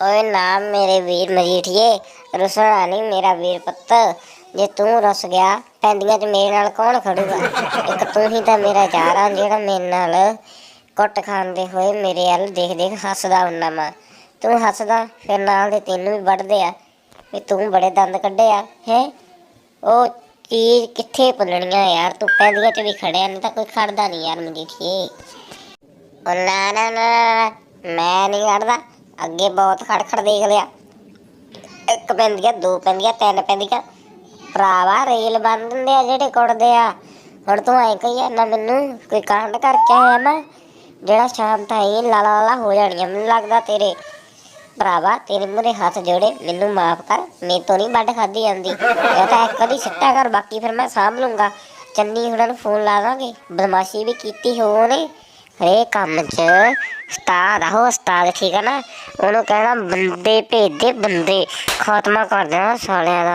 ਓਏ ਨਾਮ ਮੇਰੇ ਵੀਰ ਮਜੀਠੀਏ, ਰੁਸਣਾ ਨਹੀਂ ਮੇਰਾ ਵੀਰ ਪੁੱਤ। ਜੇ ਤੂੰ ਰੁੱਸ ਗਿਆ, ਪੈਂਦੀਆਂ 'ਚ ਮੇਰੇ ਨਾਲ ਕੌਣ ਖੜੂਗਾ? ਇੱਕ ਤੂੰ ਹੀ ਤਾਂ ਮੇਰਾ ਯਾਰ ਆ, ਜਿਹੜਾ ਮੇਰੇ ਨਾਲ ਕੁੱਟ ਖਾਂਦੇ ਹੋਏ ਮੇਰੇ ਵੱਲ ਦੇਖ ਦੇਖ ਹੱਸਦਾ ਹੁੰਦਾ ਵਾ। ਤੂੰ ਹੱਸਦਾ, ਫਿਰ ਨਾਲ ਦੇ ਤੈਨੂੰ ਵੀ ਵੱਢਦੇ ਆ। ਵੀ ਤੂੰ ਬੜੇ ਦੰਦ ਕੱਢੇ ਆ, ਹੈ? ਉਹ ਚੀਜ਼ ਕਿੱਥੇ ਭੁੱਲਣੀਆਂ ਯਾਰ, ਤੂੰ ਪੈਂਦੀਆਂ 'ਚ ਵੀ ਖੜਿਆ, ਨਹੀਂ ਤਾਂ ਕੋਈ ਖੜਦਾ ਨਹੀਂ ਯਾਰ ਮਜੀਠੀਏ। ਉਹ ਨਾ ਨਾ ਨਾ, ਮੈਂ ਨਹੀਂ ਖੜਦਾ। ਅੱਗੇ ਬਹੁਤ ਖੜ ਖੜ ਦੇਖ ਲਿਆ। ਇੱਕ ਪੈਂਦੀਆਂ, ਦੋ ਪੈਂਦੀਆਂ, ਤਿੰਨ ਪੈਂਦੀਆਂ। ਭਰਾਵਾ, ਰੇਲ ਬੰਦ ਦਿੰਦੇ ਆ ਜਿਹੜੇ ਕੁੱਟਦੇ ਆ। ਹੁਣ ਤੂੰ ਐਂ ਕਹੀ ਜਾਂਦਾ ਮੈਨੂੰ ਕੋਈ ਕਾਂਡ ਕਰਕੇ ਆਇਆ ਮੈਂ, ਜਿਹੜਾ ਸ਼ਾਮ ਤਾਈਂ ਲਾਲਾ ਲਾਲਾ ਹੋ ਜਾਣੀਆਂ, ਮੈਨੂੰ ਲੱਗਦਾ ਤੇਰੇ। ਭਰਾਵਾ, ਤੇਰੇ ਮੂਹਰੇ ਹੱਥ ਜੋੜੇ, ਮੈਨੂੰ ਮਾਫ ਕਰ ਮੇਰੇ ਤੋਂ ਨਹੀਂ ਵੱਢ ਖਾਦੀ ਜਾਂਦੀ। ਇਹ ਤਾਂ ਇੱਕ ਵਾਰੀ ਸਿੱਟਾ ਕਰ ਬਾਕੀ ਫਿਰ ਮੈਂ ਸਾਂਭ ਲੂੰਗਾ। ਚੰਨੀ ਹੁਣਾਂ ਨੂੰ ਫੋਨ ਲਾ ਦਾਂਗੇ। ਬਦਮਾਸ਼ੀ ਵੀ ਕੀਤੀ ਹੋ ਹਰੇਕ ਕੰਮ 'ਚ ਉਸਤਾਦ ਆਹੋ ਉਹ ਉਸਤਾਦ ਠੀਕ ਹੈ ਨਾ, ਉਹਨੂੰ ਕਹਿਣਾ ਬੰਦੇ ਭੇਜ ਦੇ ਬੰਦੇ, ਖਾਤਮਾ ਕਰ ਦੇਣਾ ਸਾਲਿਆਂ ਦਾ।